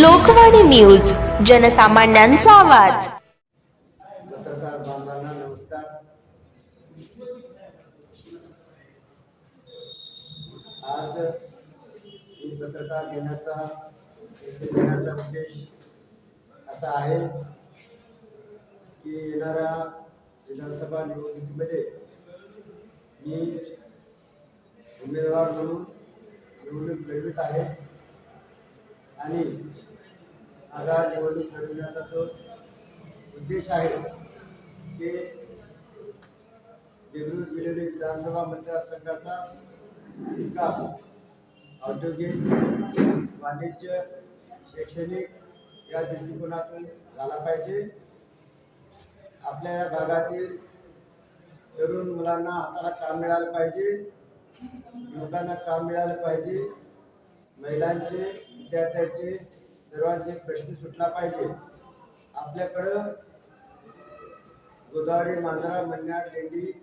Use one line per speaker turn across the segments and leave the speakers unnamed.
Lokvani news जनसामान्यांचा आवाज.
पत्रकार बांधवांना नमस्कार आज मी पत्रकार घेण्याचा घेण्याचा उद्देश असा आहे की येणाऱ्या विधानसभा निवडणुकीमध्ये मी उमेदवार म्हणून निवडणूक लढवित आहे. आणि माझा निवडणूक लढविण्याचा जो उद्देश आहे की देगलूर जिल्ह्यातील विधानसभा मतदारसंघाचा विकास औद्योगिक वाणिज्य शैक्षणिक या दृष्टिकोनातून झाला पाहिजे. आपल्या या भागातील तरुण मुलांना हाताला काम मिळालं पाहिजे युवकांना काम मिळालं पाहिजे महिलांचे विद्यार्थ्यांचे सर्वांचे प्रश्न सुटला पाहिजे. आपल्याकडं गोदावरी मांजरा मन्या टेंडी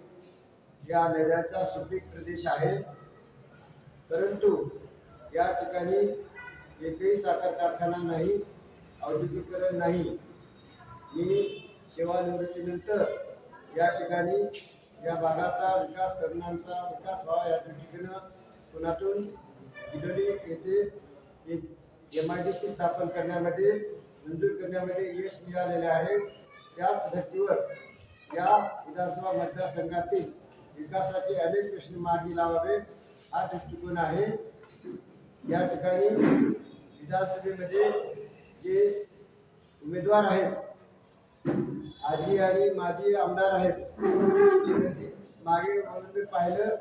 या नद्यांचा सुपीक प्रदेश आहे. परंतु या ठिकाणी एकही साखर कारखाना नाही औद्योगिकरण नाही. मी सेवानिवृत्तीनंतर या ठिकाणी या भागाचा विकास तरुणांचा विकास व्हावा या दृष्टीनं पुण्यातून बिलोली येथे एक एम आय डी सी स्थापन करण्यामध्ये मंजूर करण्यामध्ये यश मिळालेले आहे. त्याच धर्तीवर या विधानसभा मतदारसंघातील विकासाचे अनेक प्रश्न मार्गी लावावे हा दृष्टिकोन आहे. या ठिकाणी विधानसभेमध्ये जे उमेदवार आहेत आजी आणि माजी आमदार आहेत मागे पाहिलं.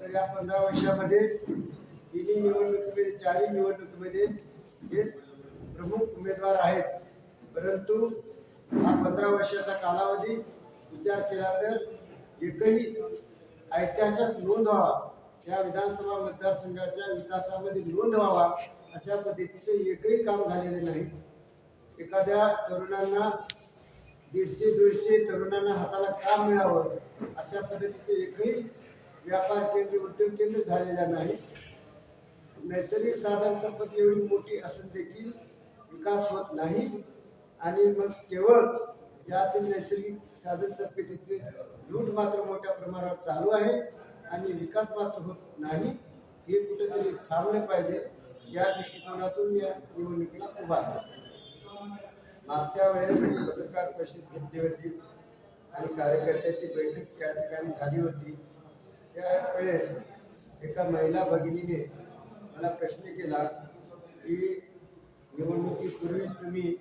तर या पंधरा वर्षामध्ये तिन्ही निवडणुकीमध्ये चारही निवडणुकीमध्ये हेच प्रमुख उमेदवार आहेत. परंतु हा पंधरा वर्षाचा कालावधी विचार केला तर एकही ऐतिहासिक नोंद व्हावा या विधानसभा मतदारसंघाच्या विकासामध्ये नोंद व्हावा अशा पद्धतीचे एकही काम झालेले नाही. एखाद्या तरुणांना दीडशे दीडशे तरुणांना हाताला काम मिळावं अशा पद्धतीचे एकही व्यापार केंद्र उद्योग केंद्र झालेला नाही. नैसर्गिक साधन संपत्ती एवढी मोठी असून देखील विकास होत नाही. आणि मग केवळ यातील नैसर्गिक साधन संपत्तीचे लूट मात्र मोठ्या प्रमाणावर चालू आहे आणि विकास मात्र होत नाही. हे कुठेतरी थांबले पाहिजे. या दृष्टिकोनातून या निवडणुकीला उभा आहे मागच्या वेळेस पत्रकार परिषद घेतली होती आणि कार्यकर्त्याची बैठक त्या ठिकाणी झाली होती. त्या वेळेस एका महिला भगिनीने मला प्रश्न केला की निवडणुकीपूर्वी तुम्ही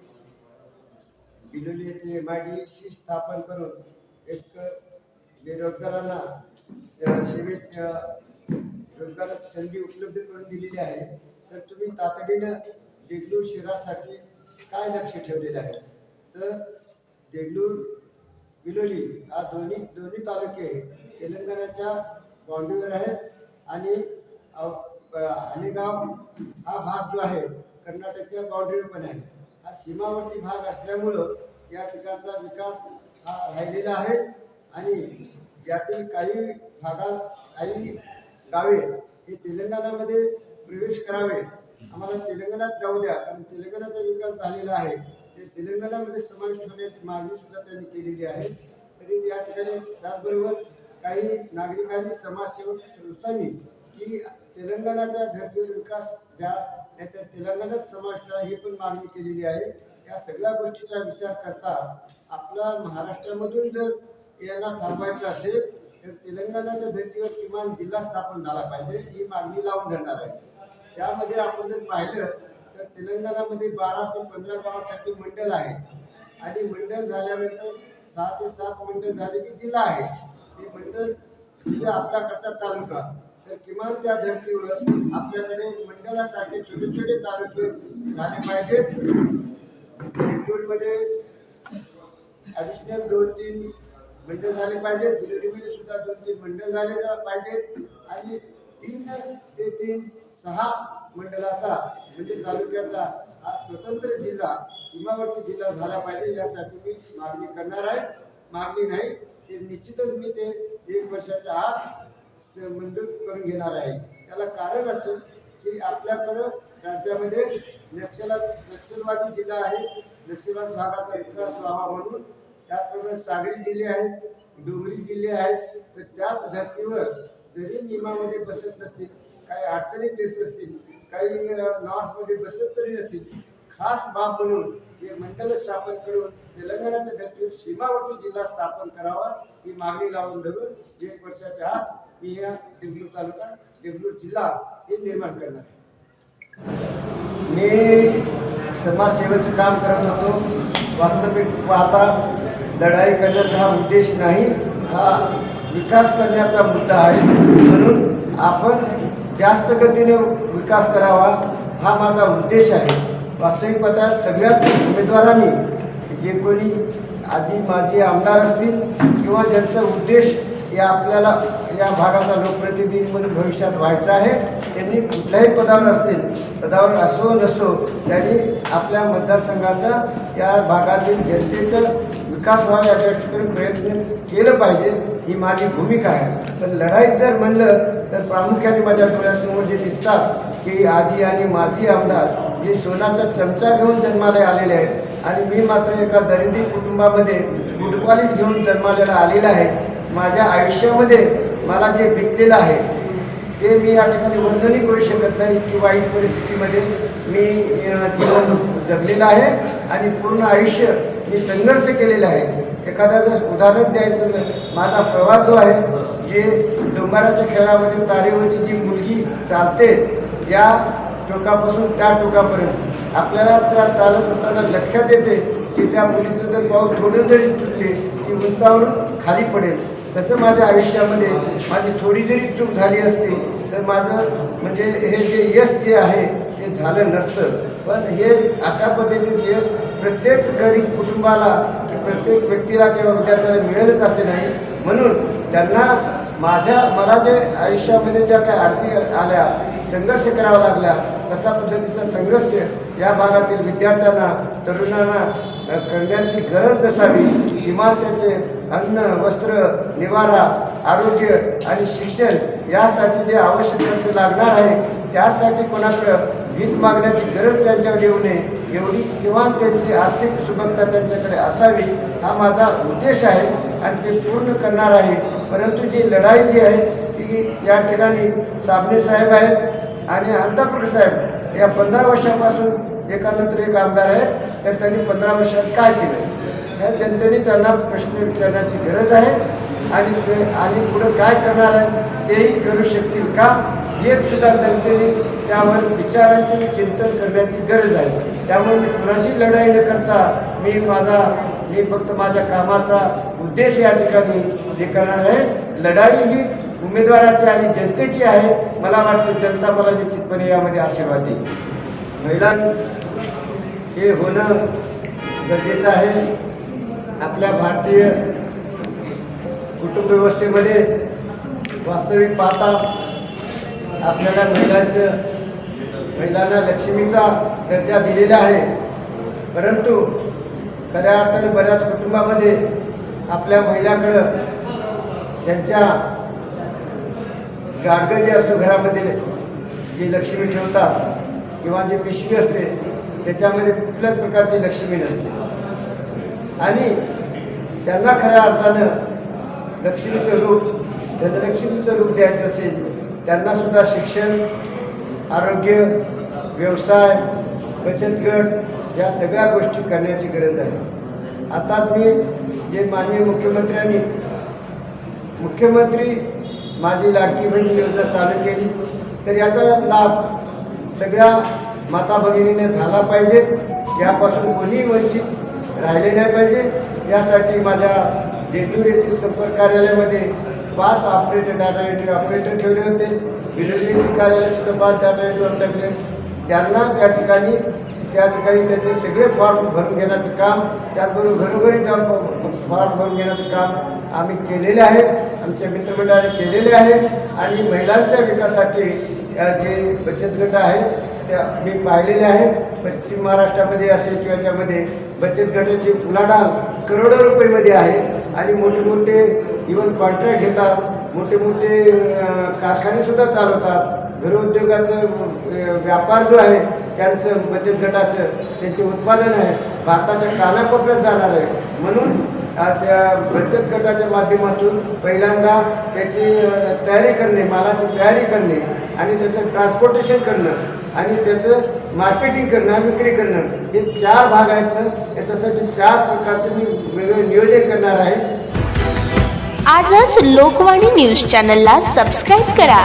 बिलोली येथे एम आय डी सी स्थापन करून एक बेरोजगारांना सेवेत रोजगारात रोजगाराची संधी उपलब्ध करून दिलेली आहे. तर तुम्ही तातडीनं देगलूर शहरासाठी काय लक्ष ठेवलेलं आहे? तर देगलूर बिलोली हा दोन्ही दोन्ही तालुके तेलंगणाच्या बाउंड्रीवर आहेत आणि अ- हा भाग जो आहे कर्नाटकच्या बाउंड्रीवर पण आहे. हा सीमावर्ती भाग असल्यामुळं या ठिकाणचा विकास हा राहिलेला आहे आणि यातील काही भागात काही गावे हे तेलंगणामध्ये प्रवेश करावे. आम्हाला तेलंगणात जाऊ द्या कारण तेलंगणाचा विकास झालेला आहे. ते तेलंगणामध्ये समाविष्ट होण्याची मागणी सुद्धा त्यांनी केलेली आहे. तरी या ठिकाणी त्याचबरोबर काही नागरिकांनी समाजसेवक संस्थांनी की तेलंगणाच्या धर्तीवर विकास द्या नाहीतर तेलंगणात समाज करा ही पण मागणी केलेली आहे. या सगळ्या गोष्टीचा विचार करता आपला महाराष्ट्रामधून जर यांना थांबवायचं असेल तर तेलंगणाच्या धर्तीवर किमान जिल्हा स्थापन झाला पाहिजे ही मागणी लावून धरणार आहे. त्यामध्ये आपण जर पाहिलं तर तेलंगणामध्ये बारा ते पंधरा गावासाठी मंडळ आहे. आणि मंडळ झाल्यानंतर सहा ते सात मंडळ झाले की जिल्हा आहे. ते मंडळ म्हणजे आपल्याकडचा तालुका. तर किमान त्या धर्तीवर आपल्याकडे मंडळासारखे छोटे छोटे तालुके झाले पाहिजेत. मध्ये ॲडिशनल दोन तीन मंडळ झाले पाहिजेत. दिल्लीमध्ये सुद्धा दोन तीन मंडळ झाले पाहिजेत. आणि तीन ते तीन सहा मंडळाचा म्हणजे तालुक्याचा हा स्वतंत्र जिल्हा सीमावर्ती जिल्हा झाला पाहिजे. यासाठी मी मागणी करणार आहे. मागणी नाही ते निश्चितच मी ते एक वर्षाच्या आत मंजूर करून घेणार आहे. त्याला कारण असं की आपल्याकडं राज्यामध्ये नक्षला नक्षलवादी जिल्हा आहे. नक्षलवाद भागाचा विकास व्हावा म्हणून त्याचप्रमाणे सागरी जिल्हे आहेत डोंगरी जिल्हे आहेत. तर त्याच धर्तीवर जरी नियमामध्ये बसत नसतील काही अडचणीत येत असतील काही नॉर्थमध्ये बसत तरी नसतील खास बाब म्हणून हे मंडळ स्थापन करून तेलंगणाच्या धर्तीवर सीमावर्ती जिल्हा स्थापन करावा ही मागणी लावून धरून एक वर्षाच्या आत मी या देगलूर तालुका देगलूर जिल्हा हे निर्माण करणार आहे. मी समाजसेवेचं काम करत होतो. वास्तविक पाहता लढाई करण्याचा हा उद्देश नाही हा विकास करण्याचा मुद्दा आहे. म्हणून आपण जास्त गतीने विकास करावा हा माझा उद्देश आहे. वास्तविक पाहता सगळ्याच उमेदवारांनी जे कोणी आजी माझे आमदार असतील किंवा ज्यांचा उद्देश या आपल्याला या भागाचा लोकप्रतिनिधी म्हणून भविष्यात व्हायचं आहे. त्यांनी कुठल्याही पदावर असतील पदावर असो नसो त्यांनी आपल्या मतदारसंघाचा या भागातील जनतेचा विकास व्हावा या दृष्टीकडून प्रयत्न केलं पाहिजे ही माझी भूमिका आहे. पण लढाई जर म्हणलं तर प्रामुख्याने माझ्या डोळ्यासमोर जे दिसतात की आजी आणि माझी आमदार जे सोनाचा चमचा घेऊन जन्माला आलेले आहेत आणि मी मात्र एका दरिद्री कुटुंबामध्ये गुटपालीस घेऊन जन्माला आलेला आहे माझ्या आयुष्यामध्ये मला जे बिकलेलं आहे ते मी या ठिकाणी वर्णनही करू शकत नाही. इतकी वाईट परिस्थितीमध्ये मी जीवन जगलेलं आहे आणि पूर्ण आयुष्य मी संघर्ष केलेला आहे. एखाद्याचं उदाहरण द्यायचं तर माझा प्रवास जो आहे जे डोंगराच्या खेळामध्ये तारेवरची जी मुलगी चालते या टोकापासून त्या टोकापर्यंत आपल्याला त्या चालत असताना लक्षात येते की त्या मुलीचं जर पाऊल थोडं जरी तुटले ती उंचावरून खाली पडेल. तसं माझ्या आयुष्यामध्ये माझी थोडी जरी चूक झाली असती तर माझं म्हणजे हे जे यश जे आहे ते झालं नसतं. पण हे अशा पद्धतीचं यश प्रत्येक गरीब कुटुंबाला की प्रत्येक व्यक्तीला किंवा विद्यार्थ्याला मिळेलच असे नाही. म्हणून त्यांना माझ्या मला जे आयुष्यामध्ये ज्या काही अडचणी आल्या संघर्ष करावा लागला तशा पद्धतीचा संघर्ष या भागातील विद्यार्थ्यांना तरुणांना करण्याची गरज नसावी. किमान त्याचे अन्न वस्त्र निवारा आरोग्य आणि शिक्षण यासाठी जे आवश्यक खर्च लागणार आहे त्यासाठी कोणाकडं भीक मागण्याची गरज त्यांच्यावर येऊ नये एवढी किमान त्यांची आर्थिक सुबकता त्यांच्याकडे असावी हा माझा उद्देश आहे आणि ते पूर्ण करणार आहे. परंतु जी लढाई जी आहे ती या ठिकाणी साबणे साहेब आहेत आणि अंतापूर साहेब या पंधरा वर्षापासून एकानंतर एक आमदार आहेत तर त्यांनी पंधरा वर्षात काय केलं? या जनतेने त्यांना प्रश्न विचारण्याची गरज आहे. आणि ते आणि पुढं काय करणार आहे तेही करू शकतील का? हे सुद्धा जनतेने त्यावर विचारांचे चिंतन करण्याची गरज आहे. त्यामुळे मी कुणाशी लढाई न करता मी माझा मी फक्त माझ्या कामाचा उद्देश या ठिकाणी हे करणार आहे. लढाई ही उमेदवाराची आणि जनतेची आहे. मला वाटतं जनता मला निश्चितपणे यामध्ये आशीर्वाद देईल. महिला हे होणं गरजेचं आहे. आपल्या भारतीय कुटुंब व्यवस्थेमध्ये वास्तविक पाहता आपल्याला महिलांचं महिलांना लक्ष्मीचा दर्जा दिलेला आहे. परंतु खऱ्या अर्थाने बऱ्याच कुटुंबामध्ये आपल्या महिलाकडं त्यांच्या गाडगं जे असतो घरामध्ये जी लक्ष्मी ठेवतात किंवा जी पिशवी असते त्याच्यामध्ये कुठल्याच प्रकारची लक्ष्मी नसते. आणि त्यांना खऱ्या अर्थानं लक्ष्मीचं रूप धनलक्ष्मीचं रूप द्यायचं असेल त्यांना सुद्धा शिक्षण आरोग्य व्यवसाय बचत गट या सगळ्या गोष्टी करण्याची गरज आहे. आताच मी जे माननीय मुख्यमंत्र्यांनी मुख्यमंत्री माझी लाडकी बहीण योजना चालू केली तर याचा लाभ सगळ्या माता भगिनीने झाला पाहिजे यापासून कोणीही वंचित राहिले नाही पाहिजे. यासाठी माझ्या देगलूर येथील संपर्क कार्यालयामध्ये पाच ऑपरेटर डाटा एंट्री ऑपरेटर ठेवले होते. विलेज कार्यालयसुद्धा पाच डाटा एंट्री टाकले. त्यांना त्या ठिकाणी त्या ठिकाणी त्याचे सगळे फॉर्म भरून घेण्याचं काम त्याचबरोबर घरोघरी त्या फॉर्म भरून घेण्याचं काम आम्ही केलेले आहे. आमच्या मित्रमंडळाने केलेले आहे. आणि महिलांच्या विकासासाठी जे बचत गट आहेत त्या मी पाहिलेले आहे पश्चिम महाराष्ट्रामध्ये असेल किंवा याच्यामध्ये बचत गटाची उलाढाल करोडो रुपयेमध्ये आहे. आणि मोठे मोठे इवन कॉन्ट्रॅक्ट घेतात. मोठे मोठे कारखानेसुद्धा चालवतात. घरउद्योगाचं व्यापार जो आहे त्यांचं बचत गटाचं त्यांचे उत्पादन आहे. भारताच्या कानाकोपऱ्यात जाणार आहे. म्हणून त्या बचत गटाच्या माध्यमातून पहिल्यांदा त्याची तयारी करणे मालाची तयारी करणे आणि त्याचं ट्रान्सपोर्टेशन करणं आणि त्याचं मार्केटिंग करणं विक्री करणं हे चार भाग आहेत ना याच्यासाठी चार प्रकारचे मी वेगळं नियोजन करणार आहे.
आजच लोकवाणी न्यूज चॅनलला सबस्क्राईब करा.